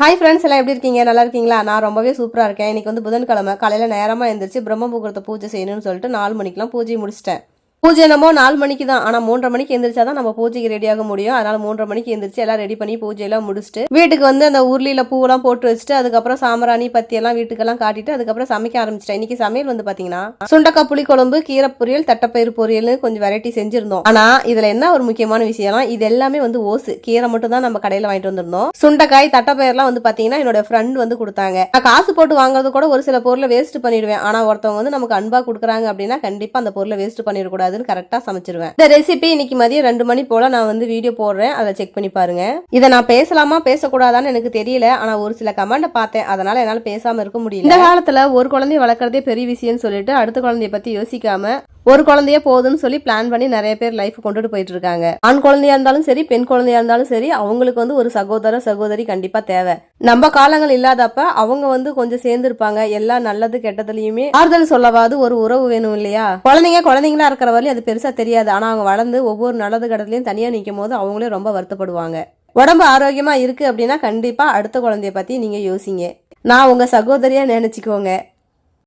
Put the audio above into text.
Hi friends எல்லாம் எப்படி இருக்கீங்க? நல்லா இருக்கீங்களா? நான் ரொம்பவே சூப்பராக இருக்கேன். இன்றைக்கி வந்து புதன்கிழமை. காலையில் நேரமாக எழுந்திரிச்சு பிரம்ம பூஜை செய்யணும்னு சொல்லிட்டு நாலு மணிக்கெலாம் பூஜை முடிச்சிட்டேன். பூஜை என்னமோ நாலு மணிக்கு தான். ஆனால் மூன்றரை மணிக்கு எந்திரிச்சா தான் நம்ம பூஜைக்கு ரெடியாக முடியும். அதனால மூன்றரை மணிக்கு எந்திரிச்சு எல்லாம் ரெடி பண்ணி பூஜையெல்லாம் முடிச்சுட்டு வீட்டுக்கு வந்து அந்த உருளியில் பூவெல்லாம் போட்டு வச்சுட்டு அதுக்கப்புறம் சாம்பிராணி பத்தி எல்லாம் வீட்டுக்கெல்லாம் காட்டிட்டு அதுக்கப்புறம் சமைக்க ஆரம்பிச்சிட்டேன். இன்னைக்கு சமையல் வந்து பார்த்தீங்கன்னா சுண்டக்காய் புளி குழம்பு கீரை பொரியல் தட்டைப்பயிறு பொரியல்னு கொஞ்சம் வெரைட்டி செஞ்சிருந்தோம். ஆனால் இதில் என்ன ஒரு முக்கியமான விஷயம்னா இது எல்லாமே வந்து ஓசு. கீரை மட்டும் தான் நம்ம கடையில் வாங்கிட்டு வந்திருந்தோம். சுண்டக்காய் தட்டப்பயிரெலாம் வந்து பார்த்தீங்கன்னா என்னோட ஃப்ரெண்ட் வந்து கொடுத்தாங்க. நான் காசு போட்டு வாங்குறது கூட ஒரு சில பொருளை வேஸ்ட் பண்ணிடுவேன். ஆனால் ஒருத்தவங்க வந்து நமக்கு அன்பாக கொடுக்குறாங்க அப்படின்னா கண்டிப்பாக அந்த பொருளை வேஸ்ட் கூடாதுன்னு கரெக்டாக சமைச்சிருவேன். இந்த ரெசிபி இன்னைக்கு மதியம் ரெண்டு மணி போல நான் வந்து வீடியோ போடுறேன். அதை செக் பண்ணி பாருங்க. இதை நான் பேசலாமா பேசக்கூடாதான்னு எனக்கு தெரியல. ஆனால் ஒரு சில கமெண்ட் பார்த்தேன். அதனால என்னால் பேசாம இருக்க முடியல. இந்த காலத்துல ஒரு குழந்தைய வளர்க்குறதே பெரிய விஷயம்னு சொல்லிட்டு அடுத்த குழந்தைய பத்தி யோசிக்காம ஒரு குழந்தைய போதும்னு சொல்லி பிளான் பண்ணி நிறைய பேர் லைஃப் கொண்டுட்டு போயிட்டு இருக்காங்க ஆண் குழந்தையா இருந்தாலும் சரி பெண் குழந்தையா இருந்தாலும் சரி அவங்களுக்கு வந்து ஒரு சகோதர சகோதரி கண்டிப்பா தேவை. நம்ம காலங்கள் இல்லாதப்ப அவங்க வந்து கொஞ்சம் சேர்ந்து இருப்பாங்க எல்லா நல்லது கெட்டதுலயுமே ஆறுதல் சொல்லவாது ஒரு உறவு வேணும் இல்லையா? குழந்தைங்க குழந்தைங்களா இருக்கிற வரையும் அது பெருசா தெரியாது. ஆனா அவங்க வளர்ந்து ஒவ்வொரு நல்லது கெட்டதுலயும் தனியா நிற்கும் போது அவங்களே ரொம்ப வருத்தப்படுவாங்க. உடம்பு ஆரோக்கியமா இருக்கு அப்படின்னா கண்டிப்பா அடுத்த குழந்தைய பத்தி நீங்க யோசிங்க. நான் உங்க சகோதரியா நினைச்சுக்கோங்க.